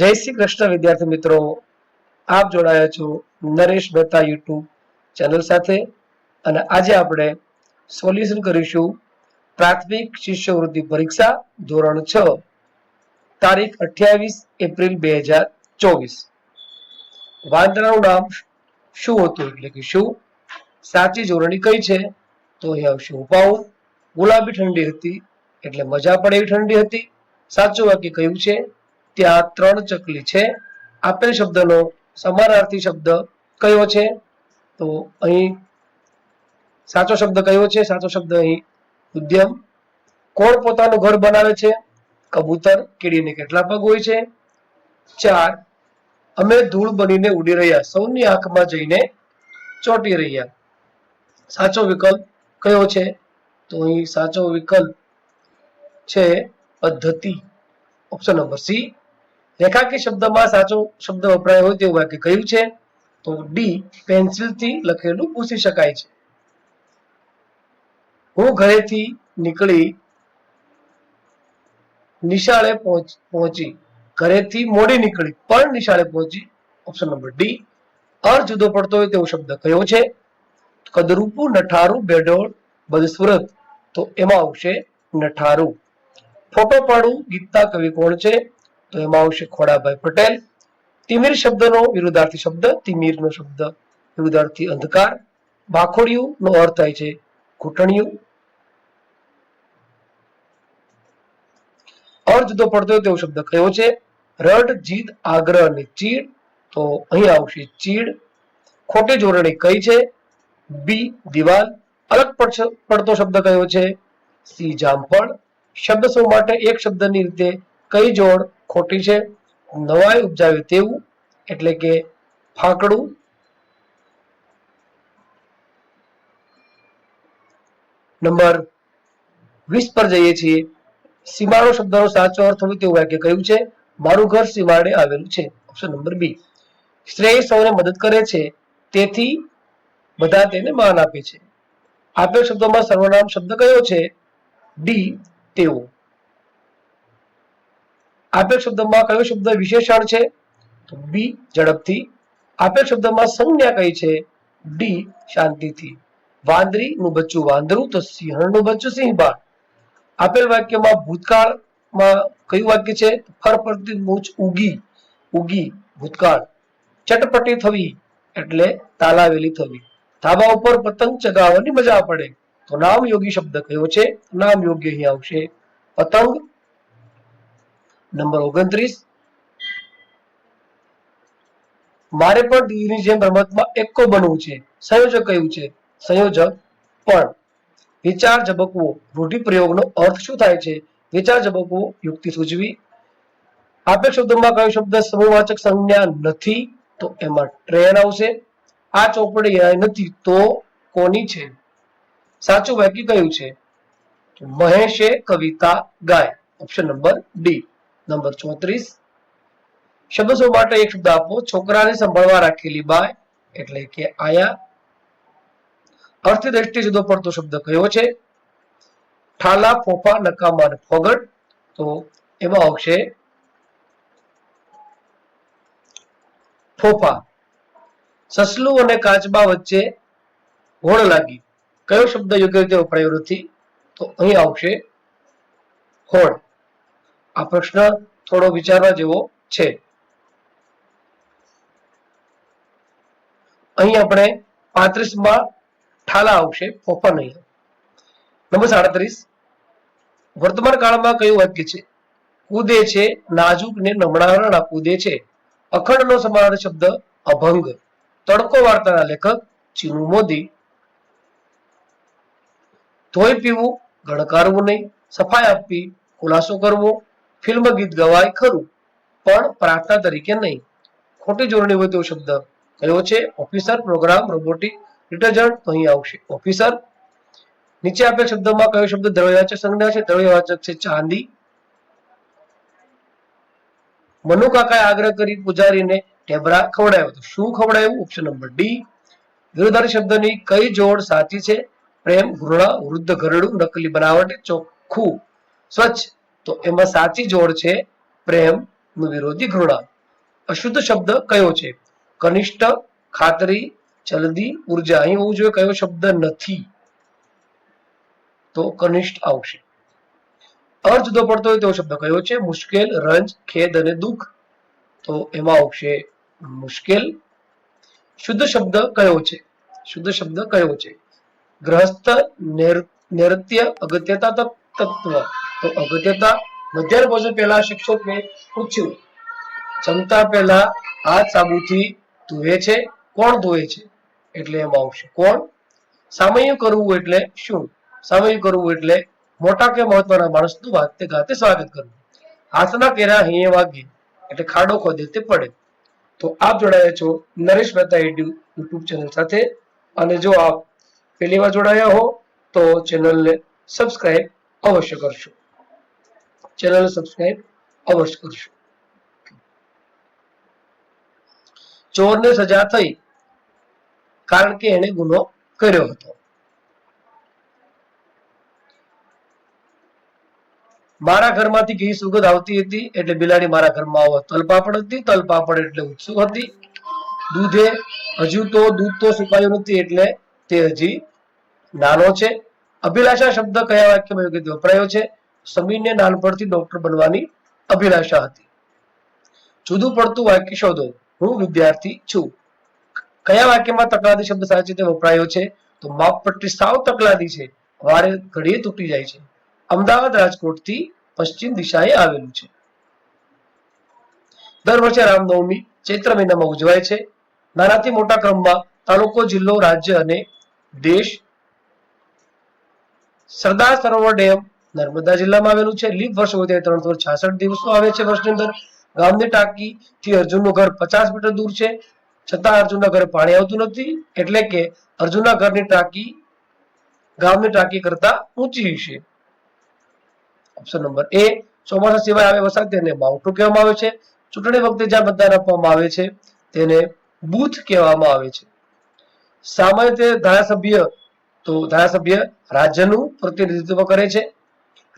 જય શ્રી કૃષ્ણ વિદ્યાર્થી મિત્રો. આપ જોડાયા છો નરેશ મહેતા યુટ્યુબ ચેનલ સાથે અને આજે આપણે સોલ્યુશન કરીશું પ્રાથમિક શિષ્યવૃત્તિ પરીક્ષા ધોરણ છ, તારીખ અઠ્યાવીસ એપ્રિલ બે હજાર ચોવીસ. વાંદરાનું નામ શું હતું એટલે કે શું? સાચી જોડણી કઈ છે? તો અહીં આવશે ઉપાઉ ગુલાબી ઠંડી હતી એટલે મજા પડે એવી ઠંડી હતી. સાચું વાક્ય કયું છે? ત્યાં ત્રણ ચકલી છે. આપેલ શબ્દનો સમાનાર્થી શબ્દ કયો છે? તો અહીં સાચો શબ્દ કયો છે? સાચો શબ્દ અહીં ઉદ્યમ. કોણ પોતાનું ઘર બનાવે છે? કબૂતર. કીડીને કેટલા પગ હોય છે? ચાર. અમે ધૂળ બનીને ઉડી રહ્યા. સૌની આંખમાં જઈને ચોંટી રહ્યા. સાચો વિકલ્પ કયો છે? તો અહીં સાચો વિકલ્પ છે પદ્ધતિ. Option number C. રેખાકી શબ્દમાં સાચો શબ્દ વપરાયો હોય તેવું વાક્ય કયું છે? તો ડી પેન્સિલથી લખેલું પૂછી શકાય છે. હું ઘરેથી નીકળી નિશાળે પહોંચી ઘરેથી મોડી નીકળી, પણ નિશાળે પહોંચી. ઓપ્શન નંબર ડી અર્થ જુદો પડતો હોય તેવો શબ્દ કયો છે? કદરૂપુ, નઠારું, બેડોળ બદસુરત તો એમાં આવશે નઠારું. ફોટો પાડું ગીતના કવિ કોણ છે? તો એમાં આવશે ખોડાભાઈ પટેલ. તિમિર શબ્દનો વિરુદ્ધાર્થી શબ્દ, તિમિરનો શબ્દ વિરુદ્ધાર્થી અંધકાર. બાખોડિયું નો અર્થ થાય છે ઘૂંટણિયું. અર્થ જુદો પડતો હોય તેવો શબ્દ કયો છે? રડ, જીદ, આગ્રહ અને ચીડ. તો અહીં આવશે ચીડ. ખોટે જોડણી કઈ છે? બી, દિવાલ. અલગ પડતો શબ્દ કયો છે? સી, જામફળ. શબ્દ સૌ માટે એક શબ્દની રીતે કઈ જોડ ખોટી છે નવાઈ ઉપજાવી તેવું, એટલે કે ફાંકડું. નંબર વીસ પર જઈએ છીએ. સીમાડો શબ્દનો સાચો અર્થ હોય તેવું વાક્ય કહ્યું છે? મારું ઘર સીમાડે આવેલું છે. Option number B. શ્રેય સૌને મદદ કરે છે, તેથી બધા તેને માન આપે છે. આપેલ શબ્દોમાં સર્વનામ શબ્દ કયો છે? ડી, તેઓ. આપેલ શબ્દમાં કયો શબ્દ વિશેષણ છે? તો બી ઝડપથી. આપેલ શબ્દમાં સંજ્ઞા કઈ છે? ડી શાંતિથી. વાંદરી નું બચ્ચું વાંદરું તો સિંહણનું બચ્ચું સિંહબાળ. આપેલ વાક્યમાં ભૂતકાળમાં કયું વાક્ય છે? ફરફરતી મૂછ ઉગી. ઉગી ભૂતકાળ. ચટપટી થવી એટલે તાલાવેલી થવી. ધાબા ઉપર પતંગ ચગાવવાની મજા પડે. તો નામ યોગી શબ્દ કયો છે? નામ યોગ્ય અહીં આવશે. પતંગ નંબર ઓગણત્રીસ. મારે પણ દીવીની જેમ રમતમાં એકો બનવું છે. સંયોજક કયું છે? સંયોજક પણ. વિચાર ઝબકવો. રૂઢિપ્રયોગનો અર્થ શું થાય છે? વિચાર ઝબકવો. યુક્તિ સૂચવી. આપેલ શબ્દોમાં કયો શબ્દ સમૂહવાચક સંજ્ઞા નથી? તો એમાં ટ્રેન આવશે. આ ચોપડી અહીં નથી, તો કોની છે? સાચું વાક્ય કયું છે? મહેશે કવિતા ગાય. Option number D. નંબર ચોત્રીસ. શબ્દો માટે એક શબ્દ આપો. છોકરાને સંભાળવા રાખેલી બાય એટલે કે આયા. અર્થની દ્રષ્ટિએ જુદો પડતો શબ્દ કયો છે? ઠાલા, ફોફા, નકામા ફોગટ. તો એમાં આવશે ફોફા. સસલું અને કાચબા વચ્ચે હોળ લાગી. કયો શબ્દ યોગ્ય રીતે વપરાયો નથી? તો અહીં આવશે હોળ આ પ્રશ્ન થોડો વિચારવા જેવો છે. અહીં આપણે પાંત્રીસમાં ઠાલા આવશે ફોફા નહીં નંબર સાડત્રીસ. વર્તમાન કાળમાં કયું વાક્ય છે? કૂદે છે, નાજુક ને નમણા રણા કૂદે છે. અખંડનો સમાન શબ્દ અભંગ. તડકો વાર્તાના લેખક ચીનુ મોદી. ધોઈ પીવું, ગણકારવું નહીં. સફાઈ આપવી, ખુલાસો કરવો. ફિલ્મ ગીત ગવાય ખરું, પણ પ્રાર્થના તરીકે નહીં. ખોટી જોડણી હોય તેવો શબ્દ કયો છે? ઓફિસર પ્રોગ્રામ રોબોટિક ડિટર્જન્ટ અહીં આવશે. ઓફિસર નીચે આપેલ શબ્દમાં કયો શબ્દ દ્રવ્યવાચક સંજ્ઞા છે? દ્રવ્યવાચક છે ચાંદી. મનુકાકાએ આગ્રહ કરી પૂજારીને ઢેબરા ખવડાવ્યો તો શું ખવડાવ્યું? ઓપ્શન નંબર ડી વિરોધારી શબ્દની કઈ જોડ સાચી છે? પ્રેમ, ઘૃણા, વૃદ્ધ ઘરડું, નકલી બનાવટ, ચોખ્ખું, સ્વચ્છ. તો એમાં સાચી જોડ છે પ્રેમ વિરોધી ઘૃણા. અશુદ્ધ શબ્દ કયો છે? કનિષ્ઠ, ખાતરી જલ્દી ઊર્જા. અહીં હોવું જોઈએ કયો શબ્દ નથી. તો કનિષ્ઠ આવશે. અર્થ જુદો પડતો હોય તેવો શબ્દ કયો છે? મુશ્કેલ, રંજ, ખેદ અને દુઃખ. તો એમાં આવશે મુશ્કેલ. શુદ્ધ શબ્દ કયો છે? શુદ્ધ શબ્દ કયો છે? ગ્રહસ્થ, નેર- નૈઋત્ય અગત્યતા તત્વ. તો અગત્યતા મધ્યાહન ભોજન પહેલા શિક્ષકે પૂછ્યું. જમતા પહેલા હાથ સાબુથી ધોવે છે, કોણ ધોવે છે? એટલે એમાં આવશે, કોણ? સામયુ કરવું એટલે શું? સામયુ કરવું એટલે મોટા કે મહત્વના માણસનું વાતે ગાતે સ્વાગત કરવું. હાથના કેરા અહીં વાગે, એટલે ખાડો ખોદે તે પડે. તો આપ જોડાયા છો Naresh Mehta Edu YouTube channel સાથે. અને જો આપ પહેલી વાર જોડાયા હો, તો ચેનલને સબસ્ક્રાઇબ અવશ્ય કરશો. ચેનલને સબસ્ક્રાઇબ અવશ્ય કરશો. ચોરને સજા થઈ કારણ કે એને ગુનો કર્યો હતો. મારા ઘરમાંથી ઘી સુગંધ આવતી હતી એટલે બિલાડી મારા ઘરમાં આવવા તલપાપડ હતી તલપાપડ એટલે ઉત્સુક હતી. દૂધે હજુ તો દૂધ તો સુકાયું નથી એટલે તે હજી નાનો છે. અભિલાષા શબ્દ કયા વાક્યમાં યોગ્ય વપરાયો છે? સમીરને નાનપણથી ડોક્ટર બનવાની અભિલાષા હતી. જુદું પડતું વાક્ય શોધો. હું વિદ્યાર્થી છું. કયા વાક્યમાં તકલાદી શબ્દ સાચી રીતે વપરાયો છે? તો માપપટ્ટી સાવ તકલાદી છે. વારે ઘડીએ તૂટી જાય છે. અમદાવાદ રાજકોટથી પશ્ચિમ દિશાએ આવેલું છે. દર વર્ષે રામનવમી ચૈત્ર મહિનામાં ઉજવાય છે. નાનાથી મોટા ક્રમમાં તાલુકો, જિલ્લો, રાજ્ય અને દેશ સરદાર સરોવર ડેમ નર્મદા જિલ્લામાં આવેલું છે. લીપ વર્ષ હોય ત્યારે ત્રણસો છાસઠ દિવસો આવે છે વર્ષની અંદર. ગામની ટાંકી થી અર્જુનનું ઘર પચાસ મીટર દૂર છે. છતાં અર્જુનના ઘરે પાણી આવતું નથી. એટલે કે અર્જુનના ઘરની ટાંકી, ગામની ટાંકી કરતા ઊંચી છે. ઓપ્શન નંબર એ ચોમાસા સિવાય આવે વરસાદ તેને માવઠું કહેવામાં આવે છે. ચૂંટણી વખતે જ્યાં મતદાન આપવામાં આવે છે, તેને બૂથ કહેવામાં આવે છે. સામાન્ય ધારાસભ્ય, તો ધારાસભ્ય રાજ્યનું પ્રતિનિધિત્વ કરે છે.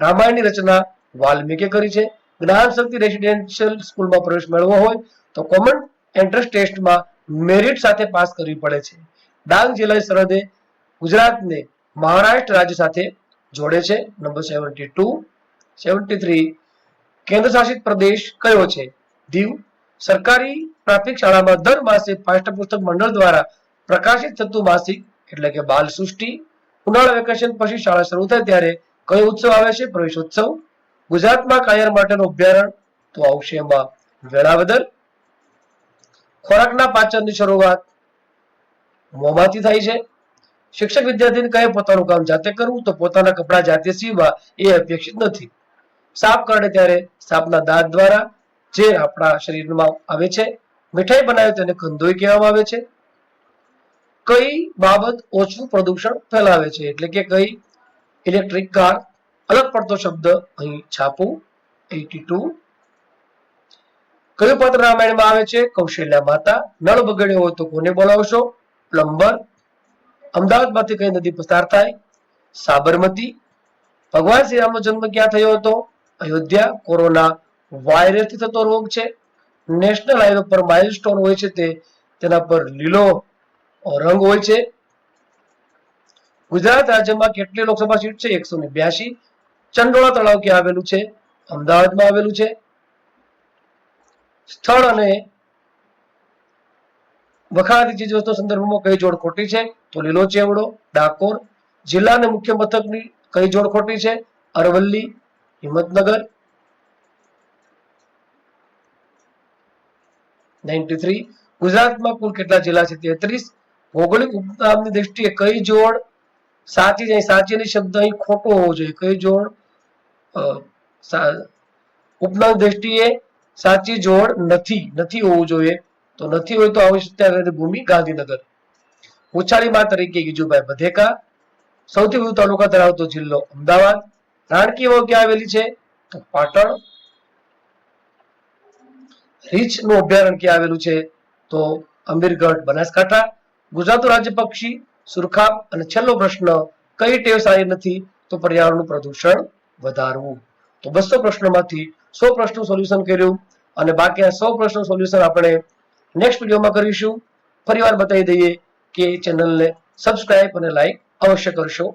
રામાયણની રચના વાલ્મીકે કરી છે. જ્ઞાન શક્તિ રેસિડેન્શિયલ સ્કૂલમાં પ્રવેશ મેળવવો હોય તો કોમન એન્ટ્રન્સ ટેસ્ટમાં મેરિટ સાથે પાસ કરવી પડે છે. ડાંગ જિલ્લાની સરહદે ગુજરાતને મહારાષ્ટ્ર રાજ્ય સાથે જોડે છે. Number seventy two seventy three કેન્દ્રશાસિત પ્રદેશ કયો છે? દીવ. સરકારી પ્રાથમિક શાળામાં દર માસે પાઠ્યપુસ્તક મંડળ દ્વારા પ્રકાશિત થતું માસિક એટલે કે બાલ સૃષ્ટિ ઉનાળા વેકેશન પછી શાળા શરૂ થાય ત્યારે કયો ઉત્સવ આવે છે? પ્રવેશોત્સવ. ગુજરાતમાં કાયર માટેનું અભ્યારણ તો આવશે એમાં વેળાવદર, ખોરાકના પાચનની શરૂઆત મોંમાંથી થાય છે. શિક્ષક વિદ્યાર્થીને કહે પોતાનું કામ જાતે કરવું? તો પોતાના કપડા જાતે સીવવા એ અપેક્ષિત નથી. સાપ કરડે ત્યારે સાપના દાંત દ્વારા જે આપણા શરીરમાં આવે છે, મીઠાઈ બનાવે તેને કંદોઈ કહેવામાં આવે છે. કઈ બાબત ઓછું પ્રદૂષણ ફેલાવે છે? એટલે કે કઈ ઇલેક્ટ્રિક કાર અલગ પડતો શબ્દ અહીં છાપું, એટી ટુ. કયું પાત્ર રામાયણમાં આવે છે? કૌશલ્યા માતા. નળ બગડ્યો હોય તો કોને બોલાવશો? પ્લમ્બર. અમદાવાદમાંથી કઈ નદી પસાર થાય? સાબરમતી. ભગવાન શ્રીરામનો જન્મ ક્યાં થયો હતો? અયોધ્યા. કોરોના વાયરસથી થતો રોગ છે. નેશનલ હાઈવે પર માઇલસ્ટોન હોય છે તે, તેના પર લીલો રંગ હોય છે. ગુજરાત રાજ્યમાં કેટલી લોકસભા સીટ છે? એકસો ને બ્યાસી ચંડોળા તળાવ ક્યાં આવેલું છે? અમદાવાદમાં આવેલું છે. સ્થળ અને વખાણાતી ચીજ વસ્તુ સંદર્ભમાં કઈ જોડ ખોટી છે? તો લીલો ચેવડો ડાકોર. જિલ્લા અને મુખ્ય મથકની કઈ જોડ ખોટી છે? અરવલ્લી, હિંમતનગર. નાઇન્ટી થ્રી ગુજરાતમાં કુલ કેટલા જિલ્લા છે? તેત્રીસ. ભૌગોલિક ઉપનામની દ્રષ્ટિએ કઈ જોડ સાચી છે અહીં સાચીની શબ્દ અહીં ખોટો હોવો જોઈએ. કઈ જોડ? ઉપનામ દ્રષ્ટિએ સાચી જોડ નથી નથી હોવું જોઈએ. તો નથી હોય તો આવી ભૂમિ ગાંધીનગર. ઉછાળીમાં તરીકે ગીજુભાઈ બધેકા સૌથી વધુ તાલુકા ધરાવતો જિલ્લો અમદાવાદ. રાણકી વાવ ક્યાં આવેલી છે? તો પાટણ. રીછનું અભયારણ્ય ક્યાં આવેલું છે? તો અમીરગઢ બનાસકાંઠા. ગુજરાત રાજ્ય પક્ષી સુરખાબ અને છેલ્લો પ્રશ્ન, કઈ ટેવ સારી નથી, તો પર્યાવરણનું પ્રદૂષણ વધારવું. તો બસો પ્રશ્નોમાંથી સો પ્રશ્નો સોલ્યુશન કર્યું અને બાકી આ સો પ્રશ્નો સોલ્યુશન આપણે નેક્સ્ટ વિડીયોમાં કરીશું. ફરીવાર બતાવી દઈએ કે ચેનલને સબસ્ક્રાઇબ અને લાઈક અવશ્ય કરશો.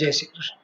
જય શ્રી કૃષ્ણ.